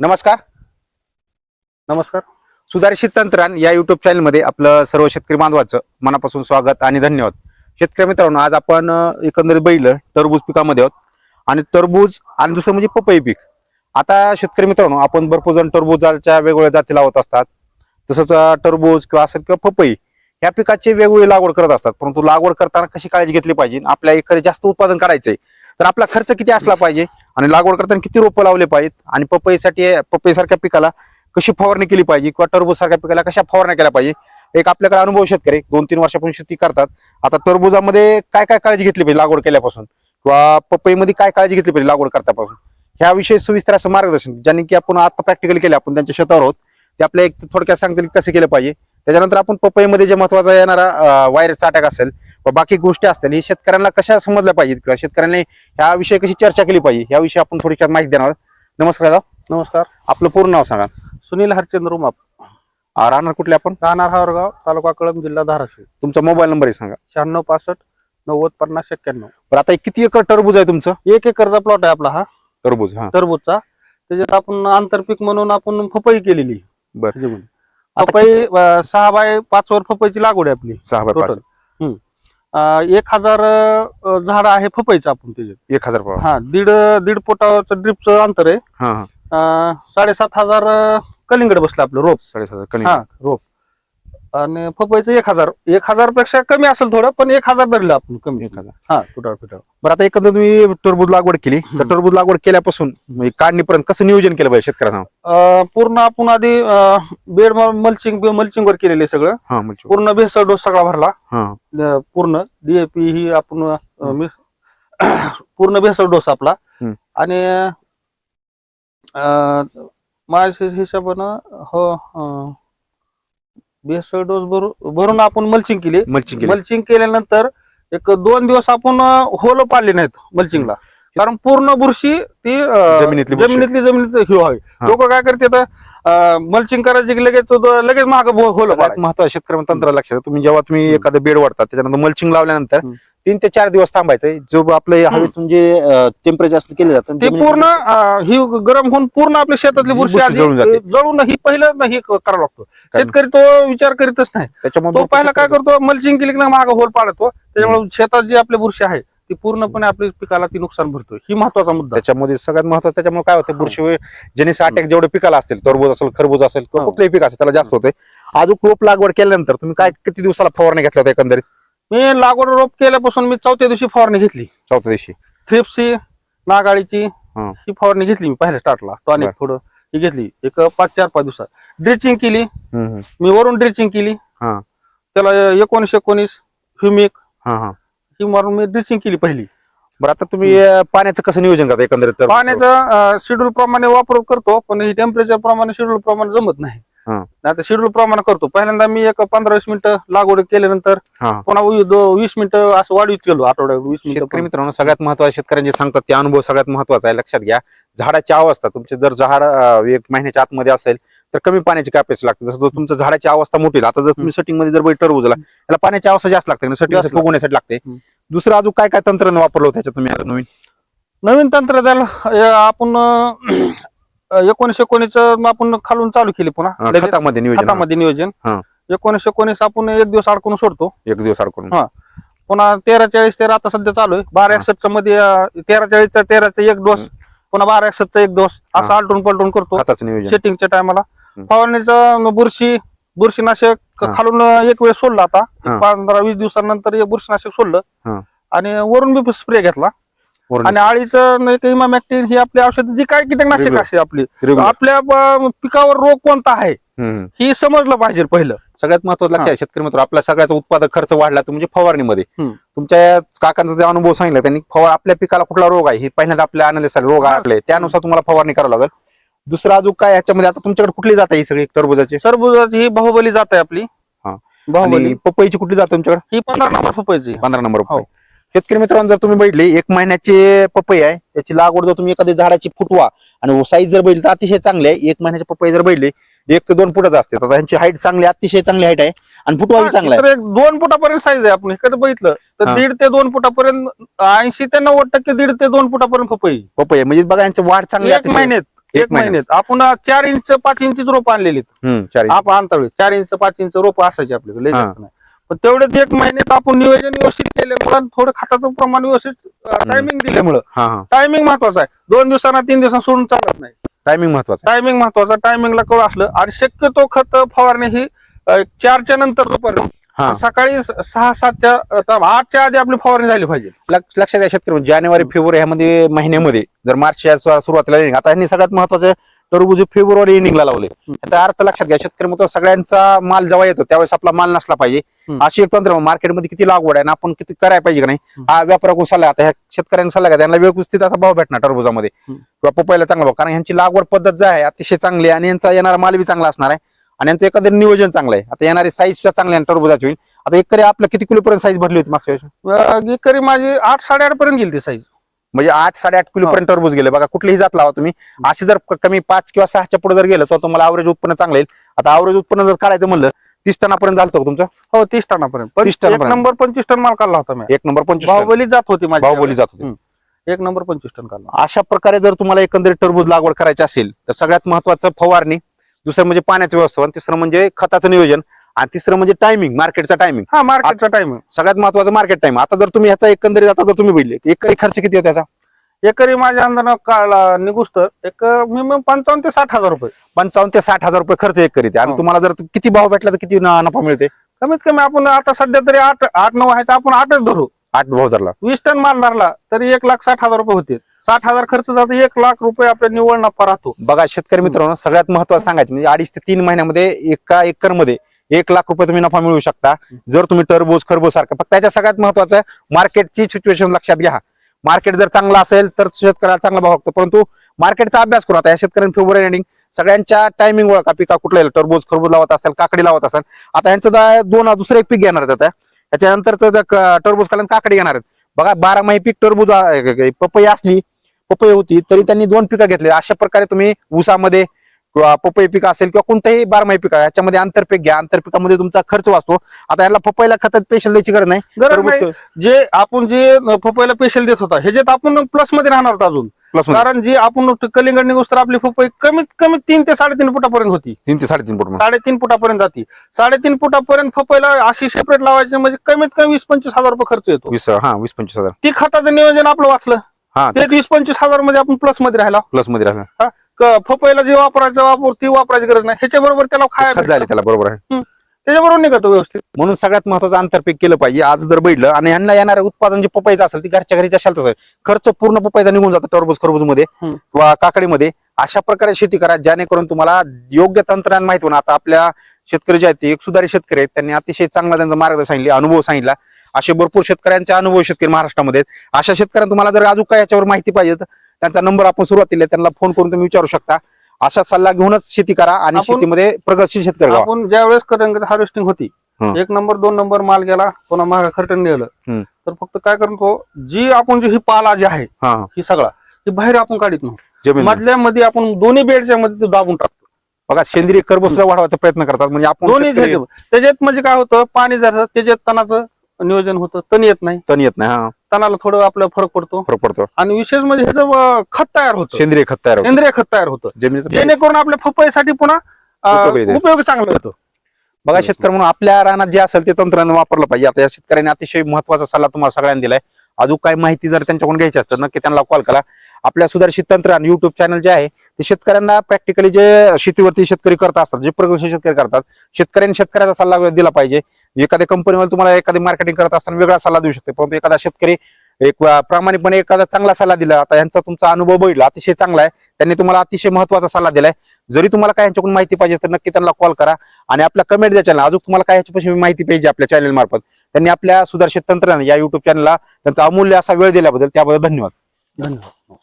नमस्कार. नमस्कार. सुधारित तंत्रान या युट्यूब चॅनलमध्ये आपलं सर्व शेतकरी बांधवाचं मनापासून स्वागत आणि धन्यवाद. शेतकरी मित्रांनो आज आपण एकंदरीत बैल टरबूज पिकामध्ये आहोत. आणि टरबूज आणि दुसरं म्हणजे पपई पीक. आता शेतकरी मित्रांनो आपण भरपूर जण टरबूजाच्या वेगवेगळ्या जाती लावत असतात. तसंच टरबूज किंवा असेल किंवा पपई ह्या पिकाची वेगवेगळी लागवड करत असतात. परंतु लागवड करताना कशी काळजी घेतली पाहिजे? आपल्या एकरी जास्त उत्पादन करायचंय तर आपला खर्च किती असला पाहिजे? आणि लागवड करताना किती रोपं लावले पाहिजेत? आणि पपईसाठी पपईसारख्या पिकाला कशी फवारणी केली पाहिजे किंवा टरबूजसारख्या पिकाला कशा फवारण्या केल्या पाहिजे? एक आपल्याकडे अनुभव शेतकरी दोन तीन वर्षापासून शेती करतात. आता टरबुजामध्ये काय काय काळजी घेतली पाहिजे लागवड केल्यापासून? किंवा पपईमध्ये काय काळजी घेतली पाहिजे लागवड करतापासून? ह्याविषयी सविस्तर असं मार्गदर्शन ज्यांनी की आपण आता प्रॅक्टिकल केले आपण त्यांच्या शेतावर आहोत. ते आपल्या एक थोडक्यात सांगतील कसं केलं पाहिजे. त्याच्यानंतर आपण पपईमध्ये जे महत्त्वाचा येणारा वायरचा अटॅक असेल बाकी गोष्टी असतील ही शेतकऱ्यांना कशा समजल्या पाहिजेत किंवा शेतकऱ्यांनी ह्या विषयी कशी चर्चा केली पाहिजे याविषयी आपण थोडक्यात माहिती देणार नमस्कार दादा. नमस्कार. आपलं पूर्ण नाव सांगा. सुनील हरचंद्र उमाप. राहणार कुठले आपण? राहणार हावरगाव तालुका कळंब जिल्हा धाराशिव. तुमचा मोबाईल नंबर सांगा. शहाण्णव पासष्ट नव्वद पन्नास एक्क्याण्णव. बरं आता किती एकर टरबूज आहे तुमचं? एक एकरचा प्लॉट आहे आपला हा. टरबूज हा. टरबूजचा. त्याच्यात आपण आंतरपीक म्हणून आपण पपई केलेली. बरं. पपई सहा बाय पाच वर पपईची लागवड आहे आपली. सहा बाय पाच. हम्म. एक हजार झाड आहे पपईचं आपण त्याच्यात. एक हजार पाव हा दीड दीड पोटाचं ड्रिपचं अंतर आहे. हा हा. अं, साडेसात हजार कलिंगड बसलं आपलं रोप. साडेसात कणी हा रोप. आणि पपईचं एक हजार. एक हजारपेक्षा कमी असेल थोडं पण एक हजार धरलं आपण कमी. एक हजार. हा तुटाळ पिटाळ बरं आता एकंदर तुम्ही टरबूज लागवड केली. तर. टरबूज लागवड केल्यापासून म्हणजे काढणीपर्यंत कसं नियोजन केलं पाहिजे शेतकऱ्यांना? अं, पूर्ण आपण आधी बेड मल्चिंग मल्चिंग वर केलेलं सगळं. हा म्हणजे पूर्ण भेसळ डोस सगळा भरला. हा. अं, पूर्ण डीएपी ही आपण अं, मिस- पूर्ण भेसळ डोस आपला. हम्म. आणि अं, माझ्या हिशोबानं हो अं, भेसळ डोस भरून भरून आपण मल्चिंग केली मल्चिंग केली मल्चिंग केल्यानंतर एक दोन दिवस आपण होल पाडले नाहीत मल्चिंगला कारण पूर्ण बुरशी ती अं, जमिनीतली बुरशी. जमिनीतली जमिनीत हे व्हावी हा. लोक काय करतात मल्चिंग करायची की लगेच लगेच माग होल सगळ्यात महत्वाचं शेतकरी तंत्र लक्षात घ्या. तुम्ही जेव्हा तुम्ही एखादं बेड वाढतात त्याच्यानंतर मल्चिंग लावल्यानंतर हम्म. तीन ते चार दिवस थांबायचंय. जो आपलं हवेतून जे टेम्परेचर असतं केलं जातं ते पूर्ण अं, ही गरम होऊन पूर्ण आपल्या शेतातली जी बुरशी बुरशी आधी जळून जाते. जळून ही पहिलं ही करावं लागतो. शेतकरी तो विचार करीतच नाही. त्याच्यामुळे तो पहिला काय करतो मल्चिंग केली की माग होल पाडतो. त्याच्यामुळे शेतात जी आपली बुरशी आहे ती पूर्णपणे आपल्या पिकाला ती नुकसान भरतो. ही महत्त्वाचा मुद्दा. त्याच्यामध्ये सगळ्यात महत्वाचं त्याच्यामुळे काय होतं बुरशी जनिस अटॅक जेवढे पिकाला असतील टरबूज असेल खरबूज असेल किंवा हो. कुठलंही पीक असेल त्याला जास्त होते अजून रोप लागवड केल्यानंतर तुम्ही काय किती दिवसाला फवारणी घेतल्या होत्या एकंदरीत? मी लागवड रोप केल्यापासून मी चौथ्या दिवशी फवारणी घेतली चौथ्या दिवशी थ्रिप्सी नागाळीची हं. ही फवारणी घेतली मी पहिल्या स्टार्टला टॉनिक बर. थोडं ही घेतली एक पाच चार पाच दिवसात ड्रिचिंग केली हम्म, हम्म. मी वरून ड्रिचिंग केली हा. त्याला एकोणीस एकोणीस ह्युमिक हा हा ही मारून मी ड्रिचिंग केली पहिली बरं आता तुम्ही अं, पाण्याचं कसं नियोजन करता एकंदरीत? पाण्याचं शेड्यूल प्रमाणे वापर करतो पण ही टेम्परेचर प्रमाणे शेड्यूल प्रमाणे जमत नाही. आता शेड्यूल प्रमाणे करतो. पहिल्यांदा मी एक पंधरा वीस मिनिटं लागवड केल्यानंतर. पुन्हा वी- दो- वीस मिनिटं असं वाढवीत गेलो आठवड्यात वीस शेतकरी मिनिटं मित्रांनो सगळ्यात महत्वाचं शेतकऱ्यांचे सांगतात ते अनुभव सगळ्यात महत्त्वाचा आहे लक्षात घ्या. झाडाची अवस्था तुमचे जर झाड अं, एक महिन्याच्या आतमध्ये असेल तर कमी पाण्याची कॅपॅसिटी लागते. जसं जर तुमचं झाडाची अवस्था मोठी आहे, आता जर तुम्ही सेटिंगमध्ये जर बैठर उजला त्याला पाण्याची अवस्था जास्त लागते सेटिंग जास्त लागते. फुगवण्यासाठी लागते. हम्म. दुसरं अजून काय काय तंत्रज्ञान वापरलं होतं त्याच्यात तुम्ही आता नवीन? नवीन तंत्रज्ञान अं, आपण अं, एकोणीस एकोणीस आपण खालून चालू केली पुन्हा लगेच खतामध्ये नियोजन खतामध्ये नियोजन हा. एकोणीस एकोणीस आपण एक दिवस अडकून सोडतो एक दिवस अडकून हा. पुन्हा तेरा चाळीस तेरा आता सध्या चालू आहे बारा. एकसष्टच्या मध्ये अं, तेरा चाळीसचा तेराचा एक डोस पुन्हा बारा एकसष्टचा एक डोस असं. आलटून पलटून करतो खताचं नियोजन सेटिंगच्या टायमाला हम्म. फवारणीचं बुरशी बुरशीनाशक हा. खालून एक वेळ सोडलं आता हा. पंधरा वीस दिवसानंतर एक बुरशीनाशक सोडलं हा. आणि वरून बी स्प्रे घेतला आणि आळीचं इमामॅक्टिन ही आपली औषध जी काय कीटकनाशक. असते आपली. आपल्या पिकावर रोग कोणता आहे. ही समजलं पाहिजे पहिलं सगळ्यात महत्वाचं लक्षात शेतकरी मित्र आपला सगळ्याचा उत्पादक खर्च वाढला तर म्हणजे फवारणीमध्ये. तुमच्या काकांचा जे अनुभव सांगितला त्यांनी फवार आपल्या पिकाला कुठला रोग आहे हे पहिल्यांदा आपल्या अनालिस रोग. आटले त्यानुसार तुम्हाला फवारणी करावं लागेल दुसरं अजून काय याच्यामध्ये आता तुमच्याकडे कुठली जात आहे ही सगळी टरबुजाची सरबुजाची ही बाहुबली जात आहे आपली. बाहुबली पपईची कुठली जात तुमच्याकडे ही पंधरा नंबर पपईची पंधरा नंबर हो. शेतकरी मित्रांनो जर तुम्ही बघितली एक महिन्याची पपई आहे त्याची लागवड जर तुम्ही एखादी झाडाची फुटवा आणि साईज जर बघितली तर अतिशय चांगली आहे. एक महिन्याची पपई जर बघितली एक ते दोन फुटाच असते. तर त्यांची हाईट चांगली अतिशय चांगली हाईट आहे. आणि फुटवा चांगला आहे. दोन फुटापर्यंत साईज आहे आपण इकडे बघितलं तर. दीड ते दोन फुटापर्यंत ऐंशी ते नव्वद टक्के दीड ते दोन फुटापर्यंत पपई. पपई म्हणजे बघा यांची वाढ चांगली एक. महिन्यात एक महिन्यात. आपण चार इंच पाच इंच रोप आणलेली. आपण आणता चार इंच पाच इंच रोप असायचे आपल्याकडे. पण तेवढेच एक महिन्यात आपण नियोजन व्यवस्थित केल्यामुळे आणि थोडं खताचं प्रमाण व्यवस्थित टायमिंग दिल्यामुळं. हा हा. टायमिंग महत्त्वाचा आहे. दोन दिवसांना तीन दिवसांना सोडून चालत नाही. टायमिंग महत्वाचं टायमिंग महत्त्वाचा टायमिंगला कळ असलं. आणि शक्यतो खत फवारणी ही अं, चारच्या नंतर दुपारी. हा. सकाळी स- सहा सातच्या अं, आठच्या आधी आपली फवारणी झाली पाहिजे. लक्ष- लक्षात घ्या शेतकरी. म्हणजे जानेवारी फेब्रुवारी ह्यामध्ये महिन्यामध्ये जर मार्चच्या सुरुवातीला आता ह्यांनी सगळ्यात महत्वाचं टरबूज फेब्रुवारी एंडिंगला लावले याचा अर्थ लक्षात घ्या शेतकरी मग सगळ्यांचा माल जेव्हा येतो त्यावेळेस आपला माल नसला पाहिजे. अशी एक तंत्र मार्केटमध्ये किती लागवड आहे आणि आपण किती करायला पाहिजे का नाही. हा व्यापाराकडून सल्ला. आता ह्या शेतकऱ्यांना सल्ला त्यांना व्यवस्थित असा भाव भेटणार टरबुजामध्ये. किंवा पपईला चांगला भाव कारण ह्यांची लागवड पद्धत जी आहे अतिशय चांगली आणि यांचा येणारा माल बी चांगला असणार आहे आणि यांचं एखादं नियोजन चांगलं आहे आता येणारी साईज सुद्धा चांगली आहे टरबुजाची होईल आता एकरी आपलं किती किलो पर्यंत साईज भरली होती मागच्या अं, एकरी माझी आठ साडेआठ पर्यंत गेली ती साईज म्हणजे आठ साडेआठ किलो पर्यंत टरबूज गेले. बघा कुठलीही जात लावा तुम्ही. अशी जर कमी पाच किंवा सहाच्या पुढे जर गेलं तर तुम्हाला अवरेज उत्पन्न चांगलं येईल. आता अवरेज उत्पन्न जर काढायचं म्हणलं तीस टनापर्यंत झालं तुमचं? हो तीस टनापर्यंत. पण 30 एक टनापर्यंत. नंबर पंचवीस टन माल काढला होता मी. एक नंबर पंचवीस टन. बाहुबली जात होती माझी बाहुबली जात होते. एक नंबर पंचवीस टन काढला. अशा प्रकारे जर तुम्हाला एकंदरीत टरबूज लागवड करायची असेल तर सगळ्यात महत्वाचं फवारणी दुसरं म्हणजे पाण्याचं व्यवस्थापन तिसरं म्हणजे खताचं नियोजन. आणि तिसरं म्हणजे टायमिंग मार्केटचा टायमिंग हा मार्केटचा टाइम सगळ्यात महत्वाचं मार्केट टाइम आता जर तुम्ही ह्याचा एकंदरीत आता जर तुम्ही बघितले एकरी खर्च किती होता त्याचा एकरी माझ्या अंदानं काढला निघूस तर एक मिनिमम पंचावन्न ते साठ हजार रुपये. पंचावन्न ते साठ हजार रुपये खर्च एक करीत आणि हो. तुम्हाला जर किती भाव भेटला तर किती न- नफा मिळते? कमीत कमी आपण आता सध्या तरी आठ आठ नऊ आहे तर आपण आठच धरू. आठ भाव धरला. वीस टन माल धरला तरी एक लाख साठ हजार रुपये होते साठ हजार खर्च जातो एक लाख रुपये आपल्या निव्वळ नफा राहतो. बघा शेतकरी मित्रांनो सगळ्यात महत्वाचं सांगायचं म्हणजे अडीच ते तीन महिन्यामध्ये एका एकरमध्ये एक लाख रुपये तुम्ही नफा मिळू शकता. जर तुम्ही टरबूज खरबूज सारखं फक्त त्याच्या सगळ्यात महत्वाचं मार्केटची सिच्युएशन लक्षात घ्या. मार्केट जर चांगलं असेल तर शेतकऱ्याला चांगला भाव लागतो परंतु मार्केटचा अभ्यास करून आता या शेतकऱ्यांनी फेब्रुवारी एंडिंग सगळ्यांच्या टायमिंग ओळखा पिका कुठल्या येईल? टरबूज खरबूज लावत असेल काकडी लावत असेल. आता यांचं दोन दुसरं एक पीक घेणार आहेत आता. त्याच्यानंतरच टरबूज काढून काकडी घेणार आहेत. बघा बारामाही पीक टरबूज पपई असली पपई होती तरी त्यांनी दोन पिकं घेतली. अशा प्रकारे तुम्ही ऊसामध्ये किंवा पपई पीक असेल किंवा कोणतंही बारमाही पीक आहे याच्यामध्ये आंतरपीक घ्या आंतरपिकामध्ये तुमचा खर्च वाचतो. आता याला पपईला खतात पेशल द्यायची गरज नाही. गरज टरबूज नाही. जे आपण जे पपईला पेशल देत होता ह्याच्यात आपण प्लसमध्ये राहणार होतो अजून. प्लस कारण जी आपण कलिंगड निघूस तर आपली पपई कमीत कमी तीन ते साडेतीन फुटापर्यंत होती. तीन ते साडेतीन फूट साडेतीन फुटापर्यंत जाती. साडेतीन फुटापर्यंत पपईला अशी सेपरेट लावायची म्हणजे कमीत कमी वीस पंचवीस हजार रुपये खर्च येतो. वीस हा वीस पंचवीस हजार. ती खताचं नियोजन आपलं वाचलं. हा ते वीस पंचवीस हजारमध्ये आपण प्लसमध्ये राहिला. प्लसमध्ये राहिला. पपईला जे वापरायचं वापर ती वापरायची गरज नाही. ह्याच्या बरोबर त्याला खायला खत झाले. त्याला बरोबर आहे. त्याच्याबरोबर निघतो व्यवस्थित. म्हणून सगळ्यात महत्वाचं आंतरपीक केलं पाहिजे. आज जर बैठलं आणि यांना येणारं उत्पादन जे पपईचं असेल ती घरच्या घरी असेल तसं खर्च पूर्ण पपईचा निघून जातो टरबूज खरबूजमध्ये हम्म. किंवा काकडीमध्ये. अशा प्रकारे शेती करा जेणेकरून तुम्हाला योग्य तंत्रज्ञान माहिती होणार. आता आपल्या शेतकरी जे आहेत ते एक सुधारित शेतकरी आहेत. त्यांनी अतिशय चांगला त्यांचा मार्गदर्शन सांगितले अनुभव सांगितला. असे भरपूर शेतकऱ्यांचे अनुभव शेतकरी महाराष्ट्रामध्ये आहेत. अशा शेतकऱ्यांना तुम्हाला जर अजून काय याच्यावर माहिती पाहिजे तर त्यांचा नंबर आपण सुरुवातीला त्यांना फोन करून तुम्ही विचारू शकता असा सल्ला घेऊनच शेती करा आणि आपण- शेतीमध्ये प्रगतशील शेतकरी व्हा. आपण ज्या वेळेस हार्वेस्टिंग होती हं. एक नंबर दोन नंबर माल गेला पुन्हा मागा खर्टन हं. नेलं तर फक्त काय करतो जी आपण जी ही पाला जी आहे हा हा. ही सगळा ही बाहेर आपण काढत जमीन मधल्या मध्ये आपण दोन्ही बेडच्या मध्ये तो दाबून टाकतो बघा सेंद्रिय कर्ब सुद्धा वाढवायचा प्रयत्न करतात म्हणजे आपण दोन्ही शेतकरी ह्याच्यात. त्याच्यात म्हणजे काय होतं पाणी जर त्याच्यात तणाचं नियोजन होतं. तण येत नाही. तण येत नाही हा. तणाला थोडं आपला फरक पडतो. फरक पडतो. आणि विशेष म्हणजे ह्याचं अं, खत तयार होतं. सेंद्रिय खत तयार होतं. सेंद्रिय खत तयार होतं. जमिनीचं जेणेकरून आपल्या फपईसाठी पुन्हा अं, उपयोग येते. उपयोग चांगला होतो. बघा शेतकरी म्हणून आपल्या रानात जे असेल ते तंत्रज्ञान वापरलं पाहिजे. आता या शेतकऱ्यांनी अतिशय महत्त्वाचा सल्ला तुम्हाला सगळ्यांना दिलाय. अजून काही माहिती जर त्यांच्याकडून घ्यायची असतं नक्की त्यांना कॉल करा. आपल्या सुधारित तंत्रज्ञान युट्यूब चॅनल जे आहे ते शेतकऱ्यांना प्रॅक्टिकली जे शेतीवरती शेतकरी करत असतात जे प्रगतशील शेतकरी करतात शेतकऱ्यांनी शेतकऱ्याचा सल्ला दिला पाहिजे. एखाद्या कंपनीवर तुम्हाला एखादी मार्केटिंग करत असताना वेगळा सल्ला देऊ शकते परंतु एखादा शेतकरी एक प्रामाणिकपणे एखादा चांगला सल्ला दिला आता यांचा तुमचा अनुभव बघितला अतिशय चांगला आहे त्यांनी तुम्हाला अतिशय महत्त्वाचा सल्ला दिलाय. जरी तुम्हाला काय यांच्याकडून माहिती पाहिजे तर नक्की त्यांना कॉल करा. आणि आपला कमेंट द्या चॅनल अजून तुम्हाला काय ह्याच्यापासून माहिती पाहिजे आपल्या चॅनल मार्फत त्यांनी आपल्या सुदर्शित तंत्रज्ञान या युट्यूब चॅनलला त्यांचा अमूल्य असा वेळ दिल्याबद्दल त्याबद्दल धन्यवाद. धन्यवाद.